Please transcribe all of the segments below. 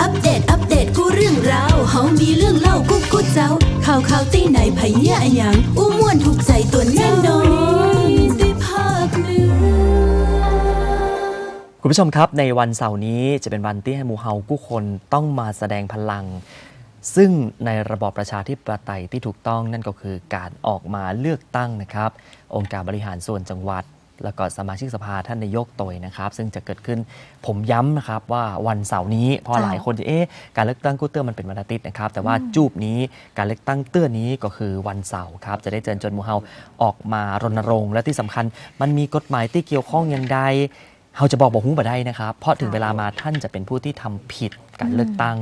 อัปเดต อัปเดต กูเรื่องราวเฮามีเรื่องเล่ากูกูเจ้า ข่าวข่าวตีไหนไผเหี้ยอะหยังอู้ม่วนถูกใจตัวแน่นอนได้ภาคเหนือคุณผู้ชมครับในวันเสาร์นี้จะเป็นวันที่ให้หมูเฮากู้คนต้องมาแสดงพลัง ซึ่งในระบอบประชาธิปไตยที่ถูกต้องนั่นก็คือการออกมาเลือกตั้งนะครับ องค์การบริหารส่วนจังหวัด แล้วก็สมาชิกสภาท่านนายกตอยนะครับ ซึ่งจะเกิดขึ้นผมย้ำนะครับว่าวันเสาร์นี้เพอหลายคนจะเอ๊ะการเลือกตั้งกู้เตื้อมันเป็นวันอาทิตย์นะครับ แต่ว่าจูบนี้การเลือกตั้งเตื้อนี้ก็คือวันเสาร์ครับ จะได้เจริญจนหมูเฮาออกมารณรงค์และที่สำคัญ มันมีกฎหมายที่เกี่ยวข้องอย่างใดเราจะบอกบอกหุ้งบ่ได้นะครับ เพราะถึงเวลามาท่านจะเป็นผู้ที่ทำผิดการเลือกตั้ง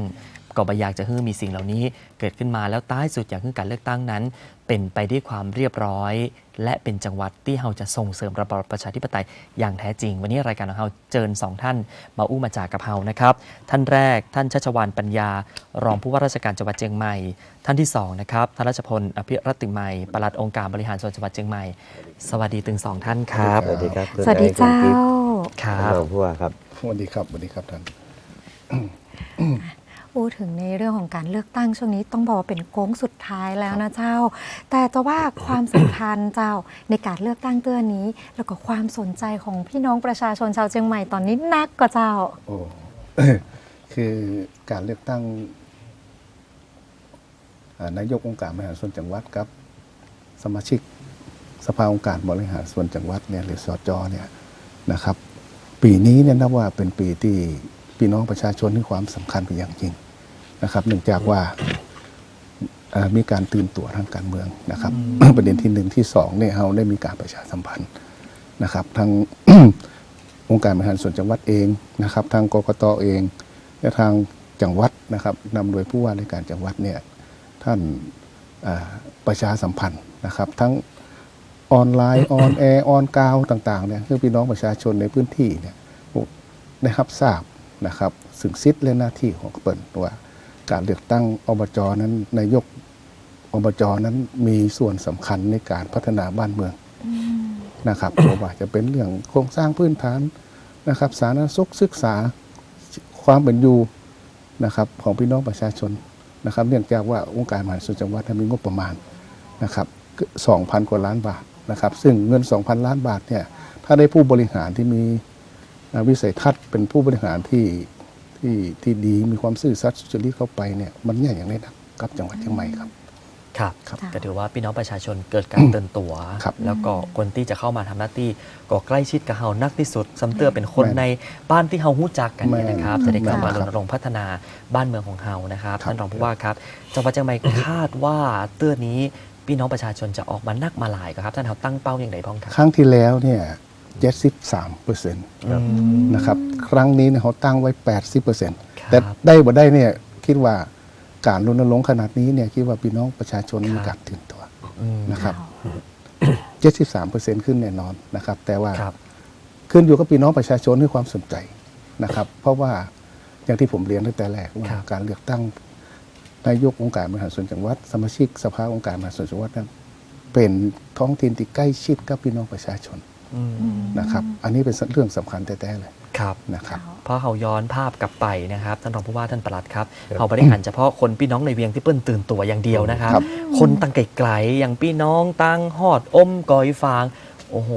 ก็บ่อยากจะให้มีสิ่งเหล่านี้เกิดขึ้นมาแล้วท้ายสุดอยากให้การเลือกตั้งนั้น เป็นไปด้วยความเรียบร้อย และเป็นจังหวัดที่เราจะส่งเสริมระบอบประชาธิปไตยอย่างแท้จริง วันนี้รายการของเราเจิญสองท่าน มาอู้มาจากกับเรานะครับ ท่านแรกท่านชัชวานปัญญา รองผู้ว่าราชการจังหวัดเชียงใหม่ ท่านที่สองนะครับท่านรัชพลอภิรัติใหม่ปลัดองค์การบริหารส่วนจังหวัดเชียงใหม่ สวัสดีถึงสองท่านครับสวัสดีครับคุณสวัสดีไอซ์เจ้าคุณกิ๊ฟครัท่านบรองผู้ว่าครับสวัสดีครับสวัสดีครับท่าน พูดถึงในเรื่องของการเลือกตั้งช่วงนี้ต้องบอกว่าเป็นโค้งสุดท้ายแล้วนะเจ้า แต่จะว่าความสำคัญเจ้าในการเลือกตั้งเตื้อนี้ แล้วก็ความสนใจของพี่น้องประชาชนชาวเชียงใหม่ตอนนี้นักกว่าเจ้า โอ้คือการเลือกตั้งอ่านายกองค์การบริหารส่วนจังหวัดกับ สมาชิกสภาองค์การบริหารส่วนจังหวัดเนี่ยหรือสจเนี่ยนะครับ ปีนี้เนี่ยนับว่าเป็นปีที่ พี่น้องประชาชนให้ความสำคัญเป็นอย่างยิ่งนะครับเนื่องจากว่าอ่ามีการตื่นตัวทางการเมืองนะครับ ประเด็นที่หนึ่งที่สองเนี่ยเราได้มีการประชาสัมพันธ์นะครับทางองค์การบริหารส่วนจังหวัดเองนะครับ ทางกกตเองและทางจังหวัดนะครับนำโดยผู้ว่าราชการจังหวัดเนี่ยท่านอ่าประชาสัมพันธ์นะครับ ทั้งออนไลน์ออนแอร์ออนกาวต่างๆเนี่ยคือพี่น้องประชาชนในพื้นที่เนี่ยได้รับทราบ นะครับสึงสิทธิ์และหน้าที่ของเปิ่นว่าการเลือกตั้งอบจนั้นนายกอบจนั้นมีส่วนสำคัญในการพัฒนาบ้านเมืองนะครับไม่ว่าจะเป็นเรื่องโครงสร้างพื้นฐานนะครับสาธารณสุขศึกษาความเป็นอยู่นะครับของพี่น้องประชาชนนะครับเนื่องจากว่าองค์การบริหารส่วนจังหวัดมีงบประมาณนะครับ2,000 กว่าล้านบาทนะครับ ซึ่งเงิน 2,000 ล้านบาทเนี่ยถ้าได้ผู้บริหารที่มีอ่า วิสัยทัศน์เป็นผู้บริหารที่ที่ที่ดีมีความซื่อสัตย์สุจริตเข้าไปเนี่ยมันเนี่ยอย่างแน่นอนกับจังหวัดเชียงใหม่ครับครับ ครับก็ถือว่าพี่น้องประชาชนเกิดการตื่นตัวครับแล้วก็คนที่จะเข้ามาทำหน้าที่ก็ใกล้ชิดกับเฮานักที่สุดสำเตือเป็นคนแม่นในบ้านที่เฮาหู้จักกันเนี่ยนะครับแม่นจะได้กลับมาแม่รนครับณรงค์พัฒนาบ้านเมืองของเฮานะครับครับท่านรองผู้ว่าครับจังหวัดเชียงใหม่คาดว่าเตื้อนี้พี่น้องประชาชนจะออกมานักมาหลายครับท่านเขาตั้งเป้าอย่างไรบ้างครับครั้งที่แล้วเนี่ย 73เปอร์เซ็นต์อืมนะครับครั้งนี้เนี่ยเขาตั้งไว้ 80เปอร์เซ็นต์ครับแต่ได้บ่ได้เนี่ยคิดว่าการรณรงค์ขนาดนี้เนี่ยคิดว่าพี่น้องประชาชนครับมีการตื่นตัวอืมนะครับ 73เปอร์เซ็นต์ขึ้นแน่นอนนะครับ แต่ว่าครับขึ้นอยู่กับพี่น้องประชาชนให้ความสนใจนะครับ เพราะว่าอย่างที่ผมเรียนตั้งแต่แรกว่าครับการเลือกตั้งนายกองค์การบริหารส่วนจังหวัด สมาชิกสภาองค์การบริหารส่วนจังหวัดนั้นเป็นท้องถิ่นที่ใกล้ชิดกับพี่น้องประชาชนอืม นะครับ อันนี้เป็นเรื่องสำคัญแท้ๆเลยครับนะครับเพราะเขาย้อนภาพกลับไปนะครับท่านรองผู้ว่าท่านปลัดครับเขาไม่ได้หันเฉพาะคนพี่น้องในเวียงที่เปิ้นตื่นตัวอย่างเดียวนะครับครับ คนตั้งไกลๆอย่างพี่น้องตั้งหอดอมกอยฟาง โอ้โห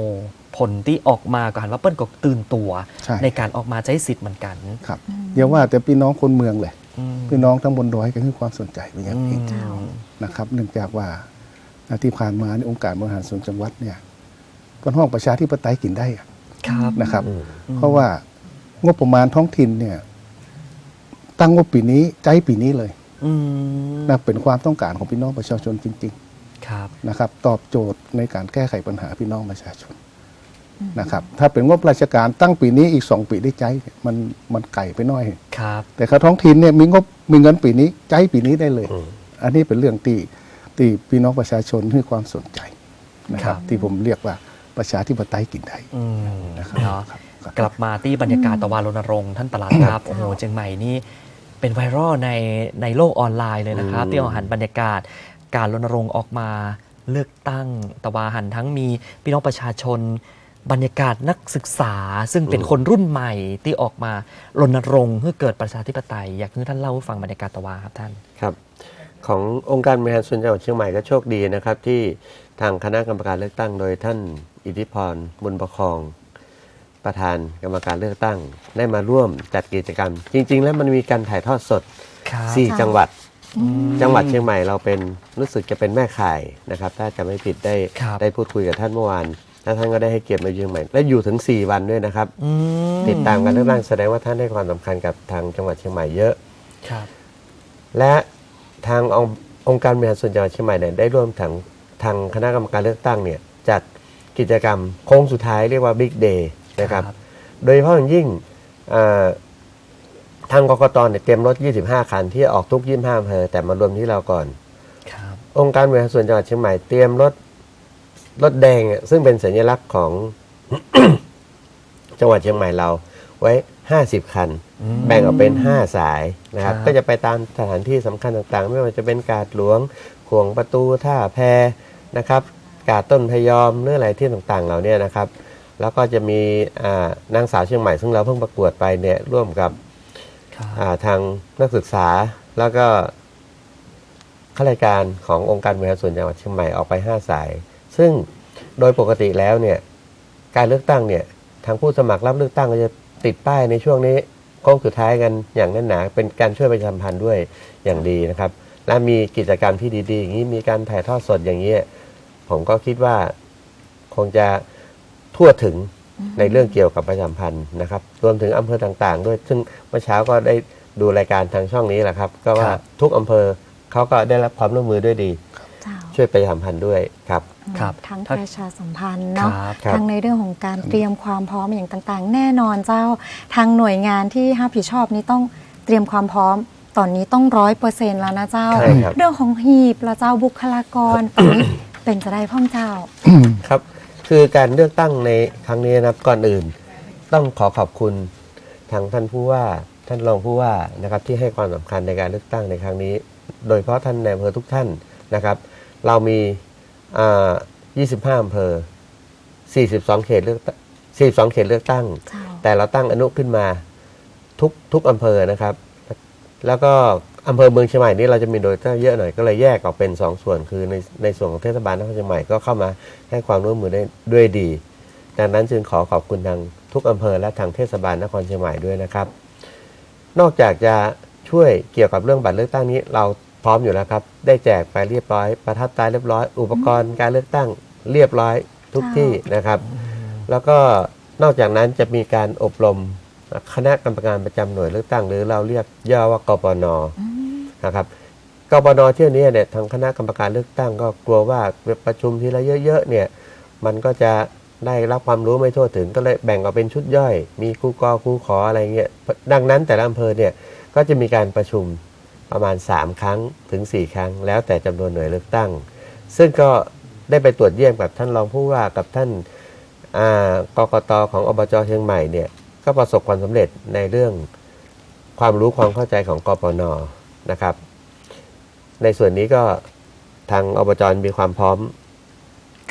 ผลที่ออกมาก็หันว่าเปิ้นก็ตื่นตัวใช่ในการออกมาใช้สิทธิ์เหมือนกันครับเดี๋ยวว่าแต่พี่น้องคนเมืองเลยอืมพี่น้องทั้งบนดอยก็ให้ความสนใจเป็นอย่างยิ่งอืมนะครับเนื่องจากว่าที่ผ่านมาในองค์การบริหารส่วนจังหวัดเนี่ย เป็นห้องประชาธิปไตยกินได้อะครับนะครับอืมเพราะว่างบประมาณท้องถิ่นเนี่ย ตั้งงบปีนี้ใจปีนี้เลยอืมนะเป็นความต้องการของพี่น้องประชาชนจริงครับๆนะครับ ตอบโจทย์ในการแก้ไขปัญหาพี่น้องประชาชนนะครับ ถ้าเป็นงบราชการตั้งปีนี้อีกสองปีได้ใจเนี่ยมันมันไก่ไปหน้อยครับ แต่เขาท้องถิ่นเนี่ยมีงบมีเงินปีนี้ใจปีนี้ได้เลยอืมอันนี้เป็นเรื่องที่ที่พี่น้องประชาชนให้ความสนใจนะครับครับที่ผมเรียกว่า ประชาธิปไตยกินได้อืมนะครับเนาะครับครับกลับมาที่บรรยากาศตะวันรณรงค์ท่านปลัดครับโอ้โหเชียงใหม่นี่เป็นไวรัลในในโลกออนไลน์เลยนะครับอืมที่เอาหันบรรยากาศการรณรงค์ออกมาเลือกตั้งตะวาหันทั้งมีพี่น้องประชาชน บรรยากาศนักศึกษา ซึ่งเป็นคนรุ่นใหม่ที่ออกมารณรงค์เพื่อเกิดประชาธิปไตย อยากให้ท่านเล่าให้ฟังบรรยากาศตะวาครับท่านครับ ขององค์การบริหารส่วนจังหวัดเชียงใหม่ก็โชคดีนะครับที่ ทางคณะกรรมการเลือกตั้ง โดยท่านอิทธิพรบุญประคอง ประธานกรรมการเลือกตั้ง ได้มาร่วมจัดกิจกรรม จริง ๆ แล้วมันมีการถ่ายทอดสด ครับสี่ค่ะจังหวัด จังหวัดเชียงใหม่เราเป็นรู้สึกจะเป็นแม่ข่ายนะครับ ถ้าจะไม่ผิดได้ครับ ได้พูดคุยกับท่านเมื่อวานแล้วท่านก็ได้ให้เกียรติมาเชียงใหม่ และอยู่ถึง 4 วันด้วยนะครับ อืมติดตามการเลือกตั้งแสดงว่าท่านให้ความสำคัญกับทางจังหวัดเชียงใหม่เยอะ ครับ และทางองค์องค์การบริหารส่วนจังหวัดเชียงใหม่เนี่ยได้ร่วมทาง ทางคณะกรรมการเลือกตั้งเนี่ยจัดกิจกรรมโค้งสุดท้ายเรียกว่าบิ๊กเดย์นะครับครับ โดยเฉพาะอย่างยิ่งเอ่อทางกกตเนี่ยเตรียมรถ 25 คันที่ออกทุก 25อำเภอแต่มารวมที่เราก่อนครับองค์การบริหารส่วนจังหวัดเชียงใหม่เตรียมรถรถแดงอะซึ่งเป็นสัญลักษณ์ของจังหวัดเชียงใหม่เราไว้ 50 คันอืมแบ่งออกเป็น 5 สายนะครับครับ ก็จะไปตามสถานที่สำคัญต่างๆ ไม่ว่าจะเป็นกาดหลวงขวงประตูท่าแพ นะครับกาดต้นพยอมเนื้ออะไรที่ต่างๆเหล่านี้นะครับ แล้วก็จะมีอ่านางสาวเชียงใหม่ซึ่งเราเพิ่งประกวดไปเนี่ยร่วมกับครับอ่าทางนักศึกษาแล้วก็ข้าราชการขององค์การบริหารส่วนจังหวัดเชียงใหม่ออกไป 5 สาย ซึ่งโดยปกติแล้วเนี่ยการเลือกตั้งเนี่ยทางผู้สมัครรับเลือกตั้งก็จะติดป้ายในช่วงนี้โค้งสุดท้ายกันอย่างแน่นหนาเป็นการช่วยประชาสัมพันธ์ด้วยอย่างดีนะครับ และมีกิจกรรมที่ดีๆอย่างนี้มีการถ่ายทอดสดอย่างนี้ ผมก็คิดว่าคงจะทั่วถึงในเรื่องเกี่ยวกับประชาสัมพันธ์นะครับ รวมถึงอำเภอต่างๆ ด้วย ซึ่งเมื่อเช้าก็ได้ดูรายการทางช่องนี้แหละครับ ก็ว่าครับทุกอำเภอเขาก็ได้รับความร่วมมือด้วยดีเจ้าช่วยประชาสัมพันธ์ด้วยครับครับทั้งถ้าประชาสัมพันธ์ครัเนาะบครับทั้งในเรื่องของการเตรียมความพร้อมอย่างต่างๆ แน่นอนเจ้าทางหน่วยงานที่รับผิดชอบนี้ต้องเตรียมความพร้อมตอนนี้ต้องร้อยเปอร์เซ็นต์แล้วนะเจ้าใช่ครับเรื่องของหีบละเจ้าบุคลากรตอนนี้ เป็นจะได้พ่องเจ้า ครับ คือการเลือกตั้งในครั้งนี้นะครับก่อนอื่น ต้องขอขอบคุณทางท่านผู้ว่าท่านรองผู้ว่านะครับที่ให้ความสำคัญในการเลือกตั้งในครั้งนี้ โดยเฉพาะท่านในอำเภอทุกท่านนะครับ เรามีอ่า25อำเภอ 42 เขตเลือกตั้ง42 เขตเลือกตั้งเจ้าแต่เราตั้งอนุขึ้นมาทุกทุกอำเภอนะครับ แล้วก็ อำเภอเมืองเชียงใหม่นี่เราจะมีโดยตั้งเยอะหน่อยก็เลยแยกออกเป็น 2 ส่วนคือในในส่วนของเทศบาลนครเชียงใหม่ก็เข้ามาให้ความร่วมมือได้ด้วยดี ดังนั้นจึงขอขอบคุณทางทุกอำเภอและทางเทศบาลนครเชียงใหม่ด้วยนะครับ นอกจากจะช่วยเกี่ยวกับเรื่องบัตรเลือกตั้งนี้เราพร้อมอยู่แล้วครับ ได้แจกไปเรียบร้อย ประทับตราเรียบร้อย อุปกรณ์การเลือกตั้งเรียบร้อยทุกที่นะครับ แล้วก็นอกจากนั้นจะมีการอบรมคณะกรรมการประจำหน่วยเลือกตั้งหรือเราเรียกย่อว่ากปน นะครับกปนเที่ยวนี้เนี่ยทางคณะกรรมการเลือกตั้งก็กลัวว่าประชุมทีละเยอะๆเนี่ยมันก็จะได้รับความรู้ไม่ทั่วถึงก็เลยแบ่งออกเป็นชุดย่อย มีครูกอครูขออะไรเงี้ยดังนั้นแต่ละอำเภอเนี่ยก็จะมีการประชุมประมาณ 3 ครั้งถึง 4 ครั้ง แล้วแต่จำนวนหน่วยเลือกตั้ง ซึ่งก็ได้ไปตรวจเยี่ยมกับท่านรองผู้ว่ากับท่านกกตของอบจเชียงใหม่เนี่ยก็ประสบความสำเร็จในเรื่องความรู้ความเข้าใจของกปน นะครับ ในส่วนนี้ก็ทางอบจมีความพร้อม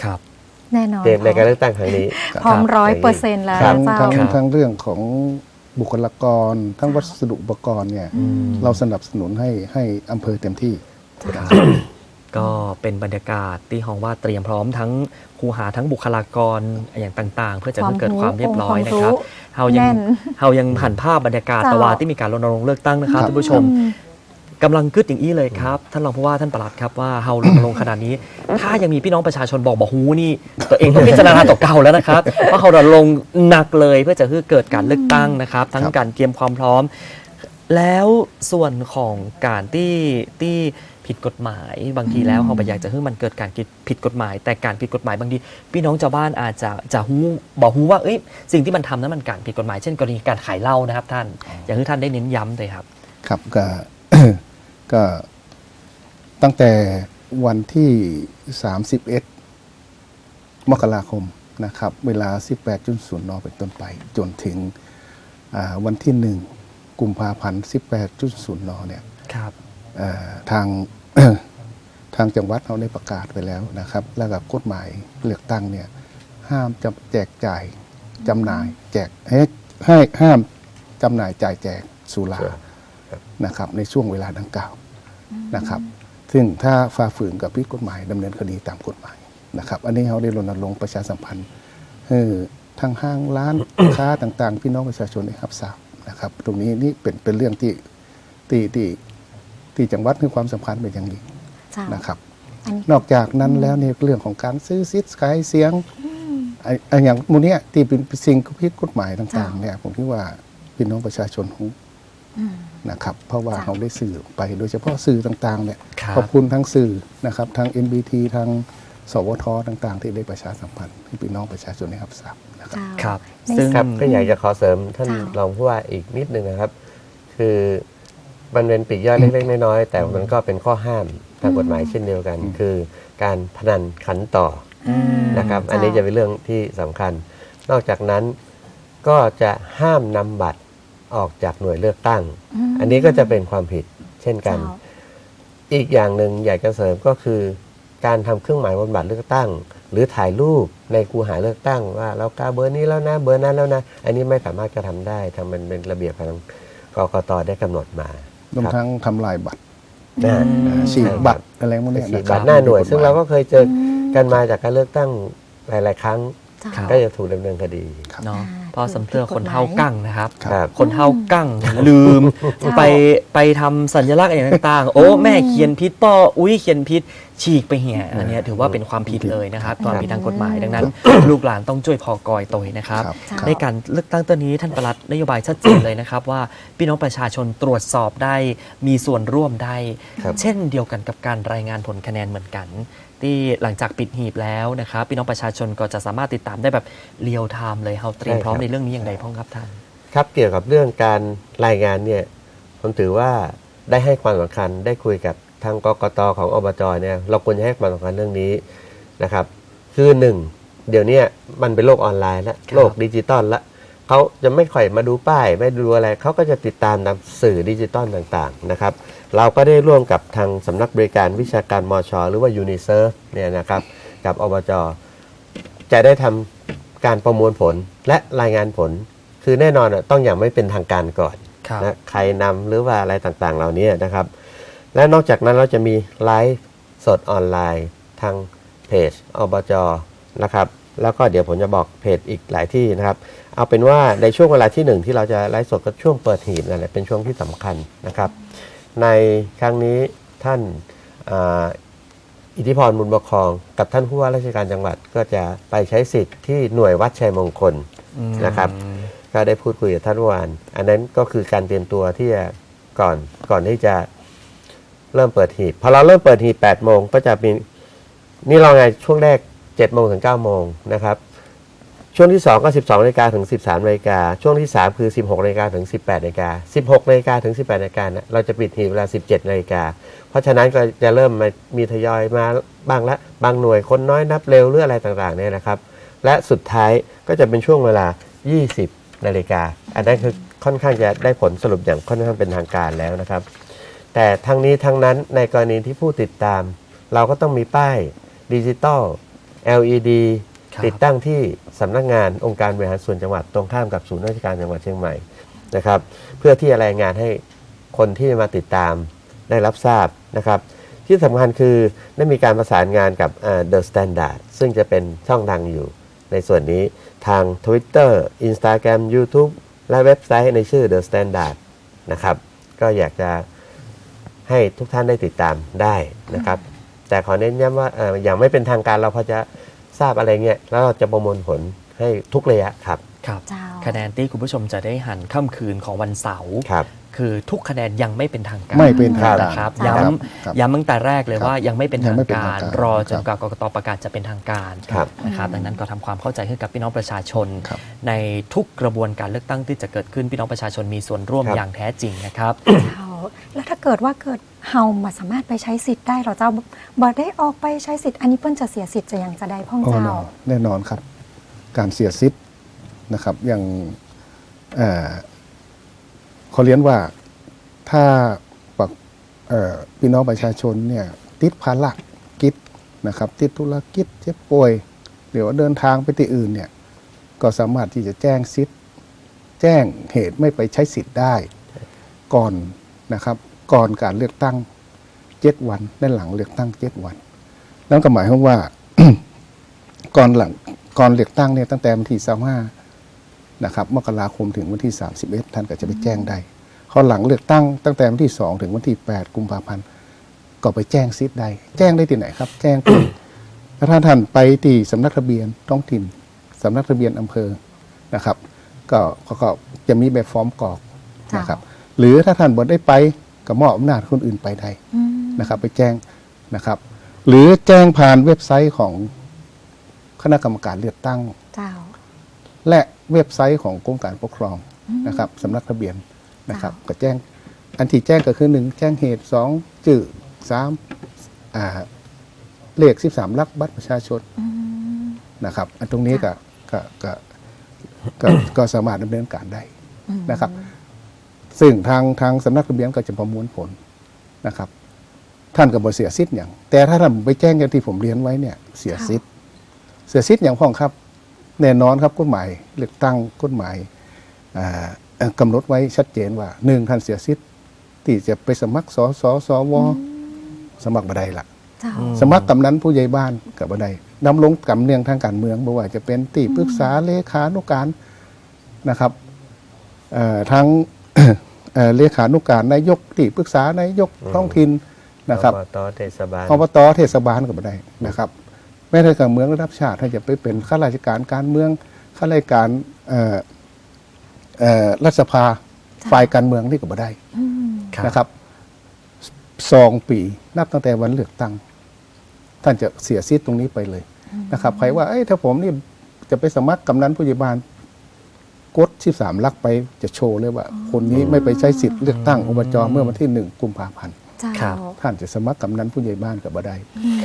ครับ แน่นอนในการเลือกตั้งครั้งนี้ พร้อมครับร้อยเปอร์เซ็นต์แล้วครับนะเจ้า ทั้งครับทั้งเรื่องของบุคลากร ทั้งวัสดุอุปกรณ์เนี่ย อืม เราสนับสนุนให้ให้อำเภอเต็มที่ ครับก็เป็นบรรยากาศที่ห้องว่าเตรียมพร้อมทั้งครูหาทั้งบุคลากรอย่างต่างๆ เพื่อจะให้เกิดความเรียบร้อยนะครับ เฮายังแน่น เฮายังผ่านภาพบรรยากาศเจ้าตะวาที่มีการรณรงค์เลือกตั้งนะครับครับท่านผู้ชม อืม กำลังกึดอย่างนี้เลยครับ ท่านรองผู้ว่าท่านปลัดครับว่าเฮารณรงค์ขนาดนี้ ถ้ายังมีพี่น้องประชาชนบอกบอกฮูนี่ ตัวเองต้องพิจารณาต่อเก่าแล้วนะครับว่าเฮารณรงค์หนักเลยเพื่อจะให้เกิดการเลือกตั้งนะครับ ทั้งครับการเตรียมความพร้อม แล้วส่วนของการที่ที่ผิดกฎหมายบางทีแล้วเราไปอยากจะให้มันเกิดการผิดกฎหมาย แต่การผิดกฎหมายบางทีพี่น้องชาวบ้านอาจจะจะฮู้บอกฮู้ว่าเอ้ยสิ่งที่มันทำนั้นมันการผิดกฎหมายเช่นกรณีการขายเหล้านะครับท่าน อยากให้ท่านได้เน้นย้ำเลยครับ ครับก็ ก็ตั้งแต่วันที่ 31 มกราคมนะครับ เวลา 18.0 น เป็นต้นไป จนถึงอ่าวันที่ 1 กุมภาพันธ์ 18.0 น เนี่ยครับเอ่อทางทางจังหวัดเราได้ประกาศไปแล้วนะครับ แล้วกับกฎหมายเลือกตั้งเนี่ย ห้ามจำแจกจ่ายจำหน่าย แจกให้ให้ห้ามจำหน่ายจ่ายแจกสุราครับนะครับ ในช่วงเวลาดังกล่าว นะครับ ซึ่งถ้าฝ่าฝืนกับผิดกฎหมายดำเนินคดีตามกฎหมายนะครับ อันนี้เขาได้รณรงค์ประชาสัมพันธ์ให้ทางห้างร้านค้าต่างๆ พี่น้องประชาชนได้รับทราบนะครับ ตรงนี้นี่เป็นเป็นเรื่องที่ที่ที่ที่จังหวัดให้ความสำคัญเป็นอย่างยิ่งเจ้านะครับอันนี้นอกจากนั้นแล้วเนี่ยเรื่องของการซื้อซิทธิ์ขายเสียงไอ้ไอ้อย่างมูเนี้ยที่เป็นสิ่งผิดกฎหมายต่างๆเนี่ยผมคิดว่าพี่น้องประชาชนรู้อืม นะครับเพราะว่าจ้ะเขาได้สื่อไปโดยเฉพาะสื่อต่างๆเนี่ยครับขอบคุณทั้งสื่อนะครับทั้ง NBT ทางสวทต่างๆ ที่ได้ประชาสัมพันธ์ให้พี่น้องประชาชนได้รับทราบนะครับเจ้าครับในซึ่งครับก็อยากจะขอเสริมท่านจ้ะรองผู้ว่าอีกนิดนึงนะครับ คือมันเป็นปีกย่อยเล็กๆน้อยๆแต่มันก็เป็นข้อห้ามทางกฎหมายเช่นเดียวกัน คือการพนันขันต่ออืมนะครับจ้ะอันนี้จะเป็นเรื่องที่สำคัญ นอกจากนั้นก็จะห้ามนำบัตร ออกจากหน่วยเลือกตั้งมอันนี้ก็จะเป็นความผิดเช่นกันเจ้าอีกอย่างหนึ่งอยากจะเสริมก็คือ การทำเครื่องหมายบนบัตรเลือกตั้ง หรือถ่ายรูปในคูหาเลือกตั้ง ว่าเรากาเบอร์นี้แล้วนะเบอร์นั้นแล้วนะ อันนี้ไม่สามารถกระทำได้ทางมันเป็นระเบียบของกกตได้กำหนดมารวมครับทั้งทำลายบัตรนะเอ่อฉีกบัตรอะไรพวกไปเนี้ยฉีกนะคบัรัตรหน้าหน่วย ซึ่งเราก็เคยเจอกันมาจากการเลือกตั้งหลาย ๆ ครั้งเจ้าครับก็จะถูกดำเนินคดีเนาะอ่า พอสำเพื่อคนเท่ากั้งนะครับ ครับ คนเท่ากั้งลืมจ้าไปไปทำสัญลักษณ์อย่างต่างๆ โอ้แม่เขียนพิษป้ออุ้ยเขียนพิษฉีกไปเหี่ยอันเนี้ยถือว่าเป็นความผิดเลยนะครับความผิดทางกฎหมายดังนั้น ลูกหลานต้องช่วยพอกอยตัวนะครับ ครับจ้าในการเลือกตั้งตัวนี้ท่านประหลัดนโยบายชัดเจนเลยนะครับ ว่าพี่น้องประชาชนตรวจสอบได้มีส่วนร่วมได้ ครับ เช่นเดียวกันกับการรายงานผลคะแนนเหมือนกัน ที่หลังจากปิดหีบแล้วนะครับพี่น้องประชาชนก็จะสามารถติดตามได้แบบเรียลไทม์เลยเฮาเตรียมพร้อมในเรื่องนี้อย่างไรพ้องครับท่านครับเกี่ยวกับเรื่องการรายงานเนี่ยผมถือว่าได้ให้ความสำคัญได้คุยกับทางกกตของอบจเนี่ยเราควรจะให้ความสำคัญเรื่องนี้นะครับคือหนึ่งเดี๋ยวเนี้มันเป็นโลกออนไลน์แล้วครับโลกดิจิตอลแล้วเขาจะไม่ค่อยมาดูป้าย ไม่ดูอะไรเขาก็จะติดตามตามสื่อดิจิตอลต่างๆนะครับ เราก็ได้ร่วมกับทางสำนักบริการวิชาการมชหรือว่ายูนิเซฟเนี่ยนะครับกับอบจจะได้ทำการประมวลผลและรายงานผล คือแน่นอนอะต้องอย่างไม่เป็นทางการก่อนครับนะใครนำหรือว่าอะไรต่างๆ เหล่านี้นะครับ และนอกจากนั้นเราจะมีไลฟ์สดออนไลน์ทางเพจอบจนะครับ แล้วก็เดี๋ยวผมจะบอกเพจอีกหลายที่นะครับ เอาเป็นว่าในช่วงเวลาที่หนึ่งที่เราจะไลฟ์สดก็ช่วงเปิดหีบนั่นแหละเป็นช่วงที่สำคัญนะครับ ในครั้งนี้ท่านอ,อิทธิพรบุญประคอง กับท่านผู้ว่าราชการจังหวัดก็จะไปใช้สิทธิ์ที่หน่วยวัดชัยมงคลนะครับ ก็ได้พูดคุยกับท่านวานอันนั้นก็คือการเตรียมตัวที่จะก่อนก่อนที่จะเริ่มเปิดหีบพอเราเริ่มเปิดหีบ8โมงก็จะมีนี่เราไงช่วงแรก7โมงถึง9โมงนะครับ ช่วงที่ 2 ก็ 12นาฬิกาถึง 13นาฬิกาช่วงที่ 3 คือ 16นาฬิกาถึง 18นาฬิกา16นาฬิกาถึง 18นาฬิกาเนะเราจะปิดหีบเวลา 17นาฬิกาเพราะฉะนั้นก็จะเริ่มมามีทยอยมาบ้างละบางหน่วยคนน้อยนับเร็วหรืออะไรต่างๆเนี่ยนะครับ และสุดท้ายก็จะเป็นช่วงเวลา 20นาฬิกาอันนั้นคือค่อนข้างจะได้ผลสรุปอย่างค่อนข้างเป็นทางการแล้วนะครับ แต่ทั้งนี้ทั้งนั้นในกรณีที่ผู้ติดตาม เราก็ต้องมีป้ายดิจิตอล LED ติดตั้งที่สำนักงานองค์การบริหารส่วนจังหวัดตรงข้ามกับศูนย์ราชการจังหวัดเชียงใหม่นะครับ เพื่อที่จะรายงานให้คนที่มาติดตามได้รับทราบนะครับ ที่สำคัญคือได้มีการประสานงานกับเดอะสแตนดาร์ดซึ่งจะเป็นช่องดังอยู่ในส่วนนี้ทาง Twitter Instagram YouTube และเว็บไซต์ในชื่อ The Standard นะครับ ก็อยากจะให้ทุกท่านได้ติดตามได้นะครับ แต่ขอเน้นย้ำว่าอย่างไม่เป็นทางการเราพอจะ ทราบอะไรเงี้ยแล้วเราจะประมวลผลให้ทุกระยะครับครับ เจ้า คะแนนที่คุณผู้ชมจะได้หันค่ำคืนของวันเสาร์ครับ คือทุกคะแนนยังไม่เป็นทางการไม่เป็นทางการนะครับครับย้ครับำย้ำตั้งแต่แรกเลยครับว่ายังไม่เป็นยัทางงไม่เป็นกาทางร การรอจนคกรับว่ากกตประกาศจะเป็นทางการครับนะครับ ดังนั้นก็ทำความเข้าใจให้กับพี่น้องประชาชน ครับ ในทุกกระบวนการเลือกตั้งที่จะเกิดขึ้นพี่น้องประชาชนมีส่วนร่วมครับ อย่างแท้จริงนะครับ เจ้า แล้วถ้าเกิดว่าเกิด เฮามาสามารถไปใช้สิทธิ์ได้เหรอเจ้าบ่ได้ออกไปใช้สิทธิ์อันนี้เปิ้นจะเสียสิทธิ์จะยังจะได้พ่องเจ้าแน่นอนครับ การเสียสิทธิ์นะครับอย่างเออเขาเรียนว่าถ้าปักพี่น้องประชาชนเนี่ยติดภาระกิจนะครับ ติดธุรกิจเจ็บป่วยหรือว่าเดินทางไปที่อื่นเนี่ยก็สามารถที่จะแจ้งสิทธิ์แจ้งเหตุไม่ไปใช้สิทธิ์ได้ก่อนนะครับ ก่อนการเลือกตั้งเจ็ดวันและหลังเลือกตั้งเจ็ดวันนั่นก็หมายความว่าก่อนหลังก่อนเลือกตั้งเนี่ยตั้งแต่วันที่25นะครับมกราคมถึงวันที่ 31 ท่านก็จะไปแจ้งได้พอหลังเลือกตั้งตั้งแต่วันที่ 2 ถึงวันที่ 8 กุมภาพันธ์ก็ไปแจ้งซิทธิ์ได้ แจ้งได้ที่ไหนครับ แจ้งที่ถ้าท่านไปที่สำนักทะเบียนท้องถิ่นสำนักทะเบียนอำเภอนะครับ ก็ก็ก็จะมีแบบฟอร์มกรอกจ้ะนะครับ หรือถ้าท่านบ่ได้ไป ก็มอบอำนาจคนอื่นไปได้อืมนะครับ ไปแจ้งนะครับ หรือแจ้งผ่านเว็บไซต์ของคณะกรรมการเลือกตั้งเจ้าและเว็บไซต์ของกรมการปกครองนะครับสำนักทะเบียนนะครับ ก็แจ้ง อันที่แจ้งก็คือหนึ่งแจ้งเหตุสองจื่อสามอ่าเลขสิบสามลักษณ์บัตรประชาชนอืมนะครับ อันตรงนี้ก็ก็ก็ก็ก็สามารถดำเนินการได้นะครับ ซึ่งทางทางสำนักทะเบียนก็จะประมวลผลนะครับ ท่านก็บ่เสียสิทธิ์อย่าง แต่ถ้าท่านไปแจ้งอย่างที่ผมเรียนไว้เนี่ย เสียสิทธิ์เสียสิทธิ์อย่างพ้องครับ แน่นอนครับกฎหมายเลือกตั้งกฎหมายอ่าเอ่อกำหนดไว้ชัดเจนว่าหนึ่งท่านเสียสิทธิ์ที่จะไปสมัครสสสวสมัครบัไดละเจ้าสมัครกำนันผู้ใหญ่บ้านกับบัไดดำรงกำเนียงทางการเมืองไม่ว่าจะเป็นที่ปรึกษาเลขานุการนะครับเอ่อทั้ง เอ่อเลขานุการนายกที่ปรึกษานายกท้องถิ่นนะครับอบตเทศบาล อบตเทศบาลก็ไม่ได้นะครับ แม้แต่การเมืองระดับชาติถ้าจะไปเป็นข้าราชการการเมืองข้าราชการเอ่อเอ่อรัฐสภาฝ่ายการเมืองนี่ก็ไม่ได้ อืมนะครับสองปีนับตั้งแต่วันเลือกตั้ง ท่านจะเสียสิทธิ์ตรงนี้ไปเลยนะครับ ใครว่าเอ้ยถ้าผมนี่จะไปสมัครกำนันผู้ใหญ่บ้าน กดที่สามลักไปจะโชว์เลยว่า คนนี้ไม่ไปใช้สิทธิ์เลือกตั้งอบจเมื่อวันที่หนึ่งกุมภาพันธ์ เจ้า ครับท่านจะสมัครกำนันผู้ใหญ่บ้านกับบ่ได้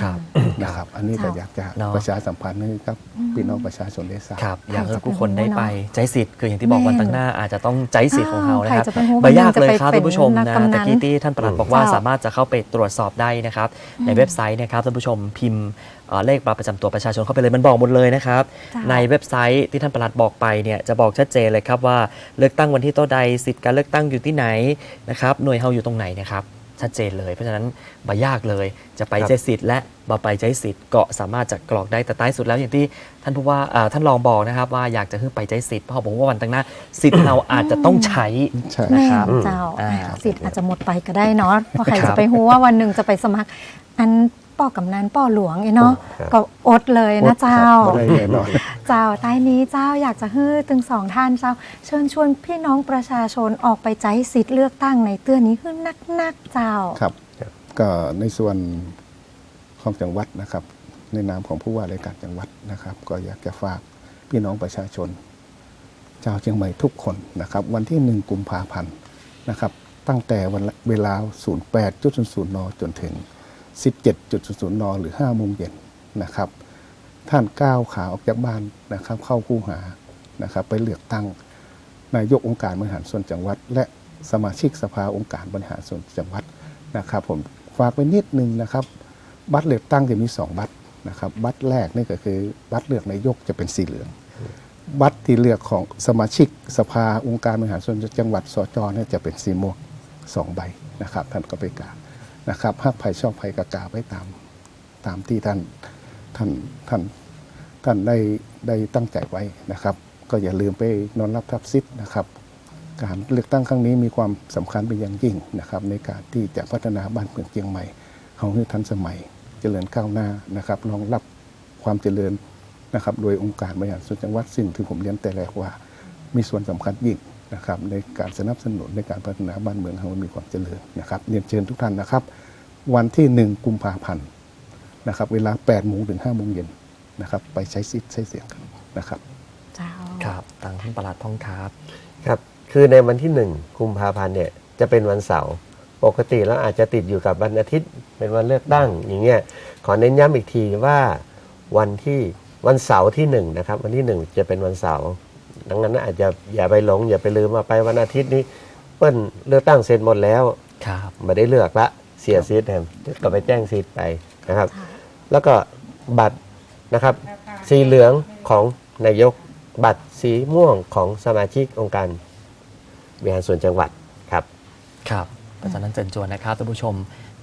ครับ นะครับ อันนี้ก็ค่ะอยากจะเนาะ ประชาสัมพันธ์ให้กับพี่น้องประชาชนได้ทราบ ครับอยากให้ใครจะทุกคนได้ไปไปรู้เนาะใจสิทธิ์คืออย่างที่บอกแม่วันตั้งหน้าอาจจะต้องใจสิทธิ์ของเขานะครับอ้าวใครจะไปรู้ไม่ยากเลยว่าครับมันจะไปท่านผู้ชมเป็นนะนักกำนันตะกี้ที่ท่านปลัดบอกว่าเจ้าสามารถจะเข้าไปตรวจสอบได้นะครับในเว็บไซต์นะครับท่านผู้ชมพิมพ์เอ่อเลขบัตรประจำตัวประชาชนเข้าไปเลยมันบอกหมดเลยนะครับ จ้าในเว็บไซต์ที่ท่านปลัดบอกไปเนี่ยจะบอกชัดเจนเลยครับว่าเลือกตั้งวันที่เท่าใดสิทธิ์การเลือกตั้งอยู่ที่ไหนนะครับหน่วยเฮาอยู่ตรงไหนนะครับ ชัดเจนเลย เพราะฉะนั้นไม่ยากเลยจะไปครับใช้สิทธิ์และบ่ไปใช้สิทธิ์ก็สามารถจะกรอกได้แต่ท้ายสุดแล้วอย่างที่ท่านผู้ว่าอ่าท่านรองบอกนะครับว่าอยากจะขึ้นไปใช้สิทธิ์เพราะผมว่าวันตั้งหน้าสิทธิ์เราอาจจะต้องใช้ใช่แม่นะครับเจ้าอ่าสิทธิ์อาจจะหมดไปก็ได้เนาะเพราะใครครัจะบไปรู้ว่าวันหนึ่งจะไปสมัครอัน ป่อกำนันป่อหลวงไอ้เนาะครับก็อดเลยนะเจ้าบ่ได้แน่นอน เจ้าใต้นี้เจ้าอยากจะฮื้อถึงสองท่านเจ้า เชิญชวนพี่น้องประชาชนออกไปใจสิทธิ์เลือกตั้งในเตื้อนี้ขึ้นนักๆเจ้าครับ ก็ในส่วนของจังหวัดนะครับ ในนามของผู้ว่าราชการจังหวัดนะครับ ก็อยากจะฝากพี่น้องประชาชน ชาวเชียงใหม่ทุกคนนะครับ วันที่หนึ่งกุมภาพันธ์นะครับ ตั้งแต่วันละเวลา 08.00นจนถึง 17.00นหรือ5โมงเย็นนะครับ ท่านก้าวขาออกจากบ้านนะครับ เข้าคู่หานะครับ ไปเลือกตั้งนายกองค์การบริหารส่วนจังหวัด และสมาชิกสภาองค์การบริหารส่วนจังหวัดนะครับ ผมฝากไปนิดนึงนะครับ บัตรเลือกตั้งจะมีสองบัตรนะครับ บัตรแรกนี่ก็คือบัตรเลือกนายกจะเป็นสีเหลืองบัตรที่เลือกของสมาชิกสภาองค์การบริหารส่วนจังหวัดสจเนี่ยจะเป็นสีม่วงสองใบนะครับ ท่านก็ไปกา นะครับหากภัยชอบภัยกากาไว้ตามตามที่ท่านท่านท่านท่านได้ได้ตั้งใจไว้นะครับ ก็อย่าลืมไปนอนรับทับซิดนะครับ การเลือกตั้งครั้งนี้มีความสำคัญเป็นอย่างยิ่งนะครับ ในการที่จะพัฒนาบ้านเมืองเชียงใหม่ของให้ทันสมัยเจริญก้าวหน้านะครับรองรับความเจริญนะครับ โดยองค์การบริหารส่วนจังหวัดซึ่งที่ผมเรียนแต่แรกว่า มีส่วนสำคัญยิ่ง นะครับในการสนับสนุนในการพัฒนาบ้านเมืองให้มันมีความเจริญนะครับเรียนเชิญทุกท่านนะครับ วันที่หนึ่งกุมภาพันธ์นะครับเวลา8โมงถึง5โมงเย็นนะครับไปใช้สิทธิ์ใช้เสียงกันนะครับเจ้าครับทางท่านปลัดพ้องครับครับคือในวันที่หนึ่งกุมภาพันธ์เนี่ยจะเป็นวันเสาร์ปกติแล้วอาจจะติดอยู่กับวันอาทิตย์ เป็นวันเลือกตั้งอย่างเงี้ยขอเน้นย้ำอีกทีว่าวันที่วันเสาร์ที่หนึ่งนะครับวันที่หนึ่งจะเป็นวันเสาร์ ดังนั้นอาจจะอย่าไปหลง อย่าไปลืมมาไปวันอาทิตย์นี้เปิ้ลเลือกตั้งเสร็จหมดแล้วครับไม่ได้เลือกละเสียซีดแฮมก็ไปแจ้งซีดไปนะครับ แล้วก็บัตรนะครับ สีเหลืองของนายกบัตรสีม่วงของสมาชิกองค์การบริหารส่วนจังหวัดครับครับเพราะฉะนั้นเชิญชวนนะครับท่านผู้ชม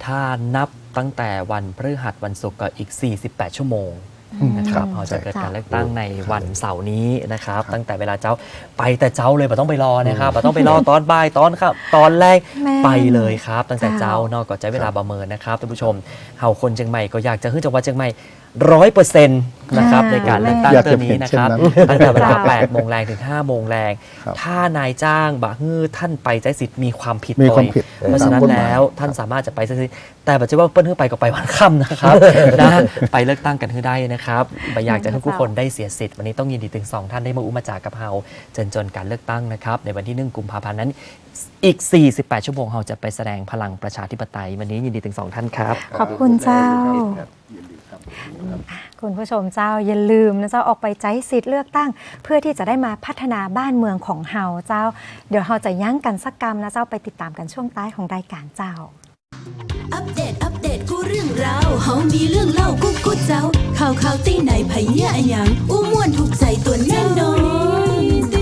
ถ้านับตั้งแต่วันพฤหัสวันศุกร์ก็อีก 48 ชั่วโมง นะครับอืมเราจะเกิดการค่ะเลือกตั้งในวันเสาร์นี้นะครับ ตั้งแต่เวลาเจ้าไปแต่เจ้าเลยไม่ต้องไปรอนะครับไม่ต้องไปรอตอนบ่ายตอนครับตอนแรกแม่นไปเลยครับ ตั้งแต่เจ้าเจ้านอกก็ใช้เวลาประเมินนะครับท่านผู้ชมเฮาคนเชียงใหม่ก็อยากจะขึ้นจังหวัดเชียงใหม่ ร้อยเปอร์เซ็นต์นะครับอ่าในการเลือกตั้งอยากเตืจะอนเห็นี้นนะเช่คนรับนั้นตั้งแต่เวลาเจ้า8โมงแรงถึง5โมงแรง ครับถ้านายจ้างบะฮือท่านไปใจสิทธิ์มีความผิดมีความโดยผิดเพราะฉะนั้นตามกฎหมาย แล้วท่านสามารถจะไปซื้อแต่ปัจจุบันเปิ้ลเพิ่งไปก็ไปวันค่ำนะครับ นะไปเลือกตั้งกันให้ได้นะครับไม่อยากจะให้ทุกคนได้เสียสิทธิ์วันนี้ต้องยินดีถึงสองท่านได้มาอุมาจากกับเฮาเจนจนการเลือกตั้งนะครับในวันที่1กุมภาพันธ์นั้น อีก 48 ชั่วโมงเราจะไปแสดงพลังประชาธิปไตย วันนี้ยินดีถึงสองท่านครับ ขอบคุณเจ้า คุณผู้ชมเจ้าอย่าลืมนะเจ้าออกไปใจสิทธิ์เลือกตั้ง เพื่อที่จะได้มาพัฒนาบ้านเมืองของเฮาเจ้า เดี๋ยวเฮาจะยั้งกันสักกรรมนะเจ้าไปติดตามกันช่วงท้ายของรายการเจ้า อัปเดต อัปเดต กูเรื่องราวเฮามีเรื่องเล่ากูกูเจ้า ข่าวข่าวตีไหนไผเหี้ยอะหยังอู้ม่วนถูกใจตัวแน่นอน